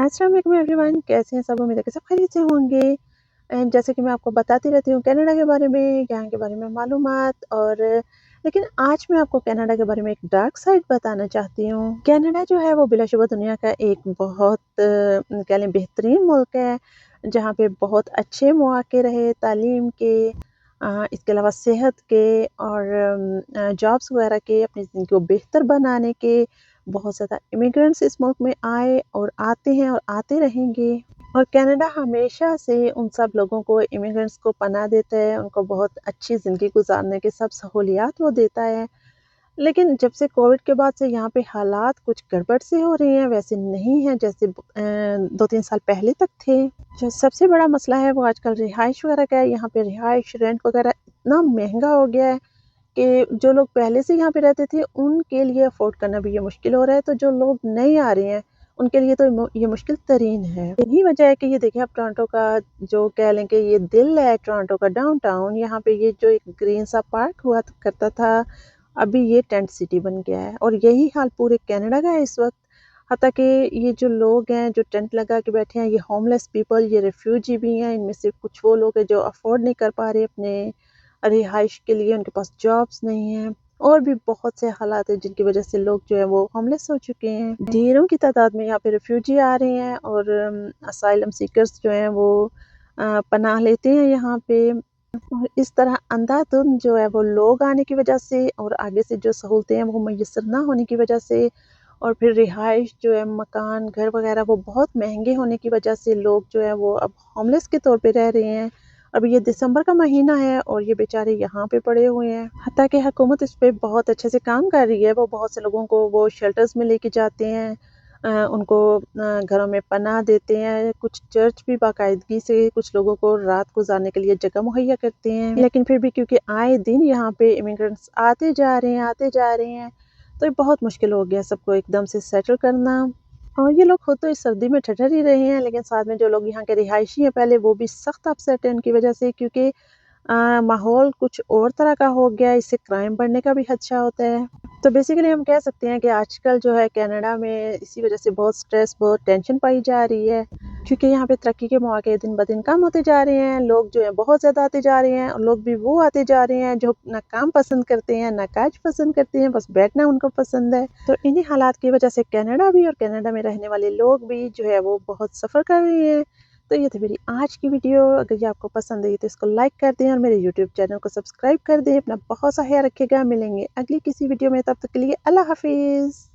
अस्सलाम वालेकुम एवरीवन कैसे हैं सब? उम्मीद है कि सब खैरियत से होंगे। एंड जैसे कि मैं आपको बताती रहती हूँ कनाडा के बारे में, यहाँ के बारे में मालूम और, लेकिन आज मैं आपको कनाडा के बारे में एक डार्क साइड बताना चाहती हूँ। कनाडा जो है वो बिलाशुबा दुनिया का एक बहुत कह लें बेहतरीन मुल्क है, जहाँ पे बहुत अच्छे मौके रहे तालीम के इसके अलावा सेहत के और जॉब्स वगैरह के, अपनी ज़िंदगी को बेहतर बनाने के बहुत ज़्यादा इमिग्रेंट्स इस मुल्क में आए और आते हैं और आते रहेंगे। और कनाडा हमेशा से उन सब लोगों को इमिग्रेंट्स को पना देता है, उनको बहुत अच्छी ज़िंदगी गुजारने के सब सहूलियात वो देता है। लेकिन जब से कोविड के बाद से यहाँ पे हालात कुछ गड़बड़ से हो रहे हैं, वैसे नहीं है जैसे दो तीन साल पहले तक थे। जो सबसे बड़ा मसला है वो आजकल रिहाइश वगैरह का है। यहाँ पे रिहाइश रेंट वगैरह इतना महँगा हो गया है कि जो लोग पहले से यहाँ पे रहते थे, उनके लिए अफोर्ड करना भी ये मुश्किल हो रहा है। तो जो लोग नहीं आ रहे हैं, उनके लिए तो ये मुश्किल तरीन है। यही वजह है कि ये देखिए आप टोरंटो का जो कह लें कि ये दिल है टोरंटो का डाउनटाउन यहाँ पे ये जो एक ग्रीन सा पार्क हुआ करता था, अभी ये टेंट सिटी बन गया है। और यही हाल पूरे कनाडा का है इस वक्त। हती कि ये जो लोग हैं, जो टेंट लगा के बैठे हैं, ये होमलेस पीपल ये रेफ्यूजी भी हैं, इनमें से कुछ वो लोग हैं जो अफोर्ड नहीं कर पा रहे अपने रिहाइश के लिए उनके पास जॉब्स नहीं है। और भी बहुत से हालात हैं जिनकी वजह से लोग जो है वो होमलेस हो चुके हैं। ढेरों की तादाद में यहाँ पे रेफ्यूजी आ रहे हैं और असाइलम सीकर्स जो हैं वो पनाह लेते हैं यहाँ पे। इस तरह अंधाधुंध जो है वो लोग आने की वजह से और आगे से जो सहूलतें हैं वो मैसर ना होने की वजह से। और फिर रिहाइश जो है मकान, घर वगैरह वो बहुत महँगे होने की वजह से लोग जो है वो अब होमलेस के तौर पे रह रहे हैं। अब ये दिसंबर का महीना है और ये बेचारे यहाँ पे पड़े हुए हैं। हती कि हुकूमत इस पर बहुत अच्छे से काम कर रही है। वो बहुत से लोगों को वो शेल्टर्स में लेके जाते हैं। उनको घरों में पनाह देते हैं। कुछ चर्च भी बाकायदगी से कुछ लोगों को रात गुजारने के लिए जगह मुहैया करते हैं। लेकिन फिर भी क्योंकि आए दिन यहाँ पे इमिग्रेंट्स आते जा रहे हैं, आते जा रहे हैं तो बहुत मुश्किल हो गया सबको एकदम से सेटल करना। और ये लोग खुद तो इस सर्दी में ठठर ही रहे हैं, लेकिन साथ में जो लोग यहाँ के रिहायशी हैं, पहले वो भी सख्त अपसेट हैं उनकी वजह से, क्योंकि माहौल कुछ और तरह का हो गया इससे क्राइम बढ़ने का भी खदशा होता है। तो बेसिकली हम कह सकते हैं कि आजकल जो है, कनाडा में इसी वजह से बहुत स्ट्रेस बहुत टेंशन पाई जा रही है। क्योंकि यहाँ पे तरक्की के मौके दिन ब दिन कम होते जा रहे हैं, लोग जो है बहुत ज़्यादा आते जा रहे हैं, और लोग भी वो आते जा रहे हैं जो ना काम पसंद करते हैं, ना काज पसंद करते हैं, बस बैठना उनको पसंद है। तो इन्हीं हालात की वजह से कनाडा भी और कनाडा में रहने वाले लोग भी जो है वो बहुत सफ़र कर रहे हैं। तो ये थी मेरी आज की वीडियो, अगर ये आपको पसंद आई तो इसको लाइक कर दें और मेरे यूट्यूब चैनल को सब्सक्राइब कर दें। अपना बहुत सा ख्याल रखिएगा, मिलेंगे अगली किसी वीडियो में, तब तक के लिए अल्लाह हाफिज़।